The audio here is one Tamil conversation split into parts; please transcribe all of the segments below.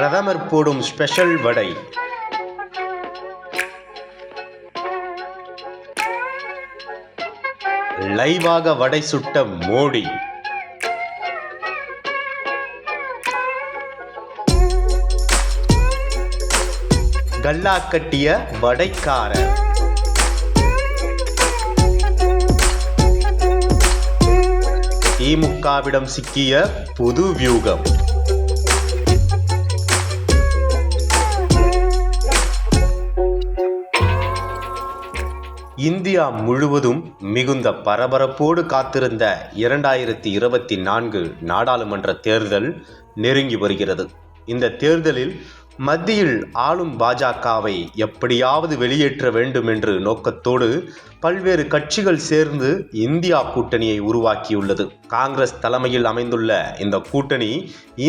பிரதமர் போடும் ஸ்பெஷல் வடை. லைவாக வடை சுட்ட மோடி. கல்லா கட்டிய வடைக்காரர் திமுகவிடம் சிக்கிய புது வியூகம். இந்தியா முழுவதும் மிகுந்த பரபரப்போடு காத்திருந்த இரண்டாயிரத்தி இருபத்தி நான்கு நாடாளுமன்ற தேர்தல் நெருங்கி வருகிறது. இந்த தேர்தலில் மத்தியில் ஆளும் பாஜகவை எப்படியாவது வெளியேற்ற வேண்டும் என்று நோக்கத்தோடு பல்வேறு கட்சிகள் சேர்ந்து இந்தியா கூட்டணியை உருவாக்கியுள்ளது. காங்கிரஸ் தலைமையில் அமைந்துள்ள இந்த கூட்டணி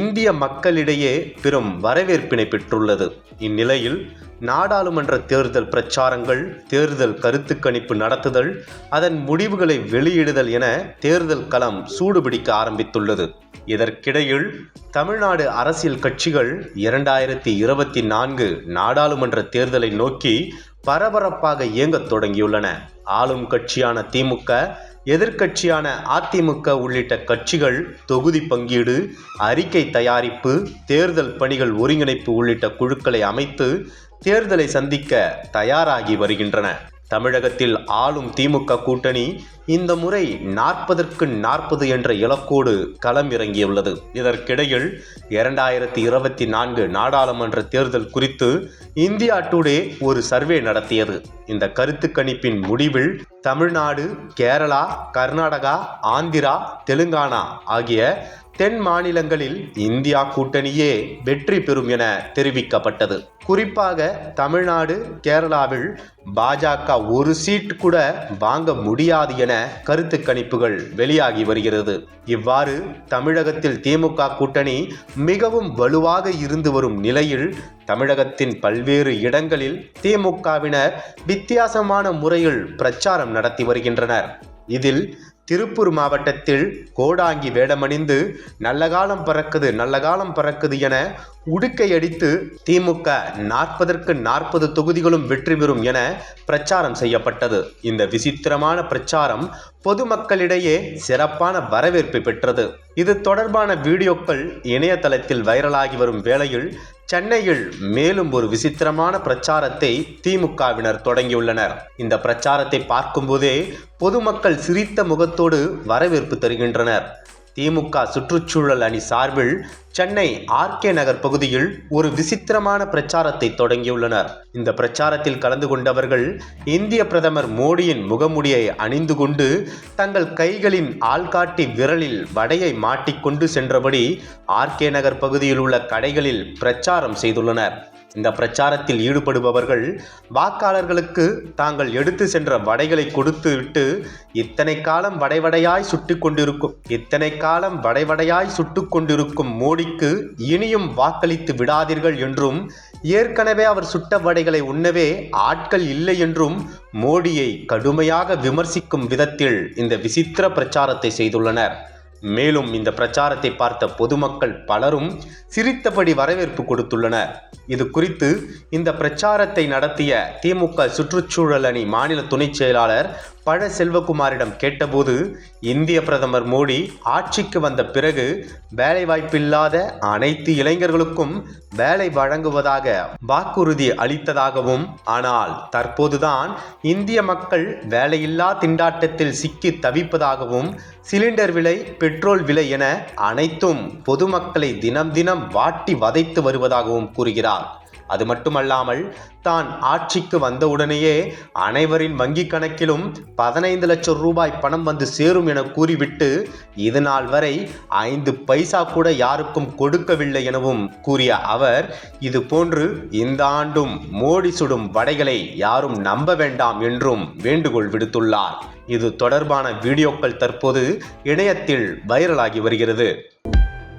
இந்திய மக்களிடையே பெரும் வரவேற்பினை பெற்றுள்ளது. இந்நிலையில் நாடாளுமன்ற தேர்தல் பிரச்சாரங்கள் தேர்தல் கருத்து கணிப்பு நடத்துதல் அதன் முடிவுகளை வெளியிடுதல் என தேர்தல் களம் சூடுபிடிக்க ஆரம்பித்துள்ளது. இதற்கிடையில் தமிழ்நாடு அரசியல் கட்சிகள் இரண்டாயிரத்தி இருபத்தி நான்கு நாடாளுமன்ற தேர்தலை நோக்கி பரபரப்பாக இயங்கத் தொடங்கியுள்ளன. ஆளும் கட்சியான திமுக எதிர்க்கட்சியான அதிமுக உள்ளிட்ட கட்சிகள் தொகுதி பங்கீடு அறிக்கை தயாரிப்பு தேர்தல் பணிகள் ஒருங்கிணைப்பு உள்ளிட்ட குழுக்களை அமைத்து தேர்தலை சந்திக்க தயாராகி வருகின்றன. தமிழகத்தில் ஆளும் திமுக கூட்டணி இந்த முறை நாற்பதற்கு நாற்பது என்ற இலக்கோடு களம் இறங்கியுள்ளது இதற்கிடையில் இரண்டாயிரத்தி இருபத்தி நான்கு நாடாளுமன்ற தேர்தல் குறித்து இந்தியா டுடே ஒரு சர்வே நடத்தியது. இந்த கருத்து கணிப்பின் முடிவில் தமிழ்நாடு கேரளா கர்நாடகா ஆந்திரா தெலுங்கானா ஆகிய தென் மாநிலங்களில் இந்தியா கூட்டணியே வெற்றி பெறும் என தெரிவிக்கப்பட்டது. குறிப்பாக தமிழ்நாடு கேரளாவில் பாஜக ஒரு சீட் கூட வாங்க முடியாது என கருத்து கணிப்புகள் வெளியாகி வருகிறது. இவ்வாறு தமிழகத்தில் திமுக கூட்டணி மிகவும் வலுவாக இருந்து வரும் நிலையில் தமிழகத்தின் பல்வேறு இடங்களில் திமுகவினர் வித்தியாசமான முறையில் பிரச்சாரம் நடத்தி வருகின்றனர். இதில் திருப்பூர் மாவட்டத்தில் கோடாங்கி வேடமணிந்து நல்ல காலம் பறக்குது நல்ல காலம் பறக்குது என உடுக்கை அடித்து திமுக நாற்பதற்கு நாற்பது தொகுதிகளும் வெற்றி பெறும் என பிரச்சாரம் செய்யப்பட்டது. இந்த விசித்திரமான பிரச்சாரம் பொதுமக்களிடையே சிறப்பான வரவேற்பை பெற்றது. இது தொடர்பான வீடியோக்கள் இணையதளத்தில் வைரலாகி வரும் வேளையில் சென்னையில் மேலும் ஒரு விசித்திரமான பிரச்சாரத்தை திமுகவினர் தொடங்கியுள்ளனர். இந்த பிரச்சாரத்தை பார்க்கும்போதே பொதுமக்கள் சிரித்த முகத்தோடு வரவேற்பு தருகின்றனர். திமுக சுற்றுச்சூழல் அணி சார்பில் சென்னை ஆர்கே நகர் பகுதியில் ஒரு விசித்திரமான பிரச்சாரத்தை தொடங்கியுள்ளனர். இந்த பிரச்சாரத்தில் கலந்து கொண்டவர்கள் இந்திய பிரதமர் மோடியின் முகமுடியை அணிந்து கொண்டு தங்கள் கைகளின் ஆள்காட்டி விரலில் வடையை மாட்டிக்கொண்டு சென்றபடி ஆர்கே நகர் பகுதியில் உள்ள கடைகளில் பிரச்சாரம் செய்துள்ளனர். இந்த பிரச்சாரத்தில் ஈடுபடுபவர்கள் வாக்காளர்களுக்கு தாங்கள் எடுத்து சென்ற வடைகளை கொடுத்து விட்டு இத்தனை காலம் வடைவடையாய் சுட்டு கொண்டிருக்கும் இத்தனை காலம் வடைவடையாய் சுட்டு கொண்டிருக்கும் மோடிக்கு இனியும் வாக்களித்து விடாதீர்கள் என்றும் ஏற்கனவே அவர் சுட்ட வடைகளை உண்ணவே ஆட்கள் இல்லை என்றும் மோடியை கடுமையாக விமர்சிக்கும் விதத்தில் இந்த விசித்திர பிரச்சாரத்தை செய்துள்ளனர். மேலும் இந்த பிரச்சாரத்தை பார்த்த பொதுமக்கள் பலரும் சிரித்தபடி வரவேற்பு கொடுத்துள்ளனர். இது குறித்து இந்த பிரச்சாரத்தை நடத்திய திமுக சுற்றுச்சூழல் அணி மாநில துணைச் செயலாளர் பழ செல்வகுமாரிடம் கேட்டபோது இந்திய பிரதமர் மோடி ஆட்சிக்கு வந்த பிறகு வேலைவாய்ப்பில்லாத அனைத்து இளைஞர்களுக்கும் வேலை வழங்குவதாக வாக்குறுதி அளித்ததாகவும் ஆனால் தற்போதுதான் இந்திய மக்கள் வேலையில்லா திண்டாட்டத்தில் சிக்கி தவிப்பதாகவும் சிலிண்டர் விலை பெட்ரோல் விலை என அனைத்தும் பொதுமக்களை தினம் தினம் வாட்டி வதைத்து வருவதாகவும் கூறுகிறார். அது மட்டுமல்லாமல் தான் ஆட்சிக்கு வந்தவுடனேயே அனைவரின் வங்கிக் கணக்கிலும் பதினைந்து லட்சம் ரூபாய் பணம் வந்து சேரும் என கூறிவிட்டு இது நாள் வரை ஐந்து பைசா கூட யாருக்கும் கொடுக்கவில்லை எனவும் கூறிய அவர் இது போன்று இந்த ஆண்டும் மோடி சுடும் வடைகளை யாரும் நம்ப வேண்டாம் என்றும் வேண்டுகோள் விடுத்துள்ளார். இது தொடர்பான வீடியோக்கள் தற்போது இணையத்தில் வைரலாகி வருகிறது.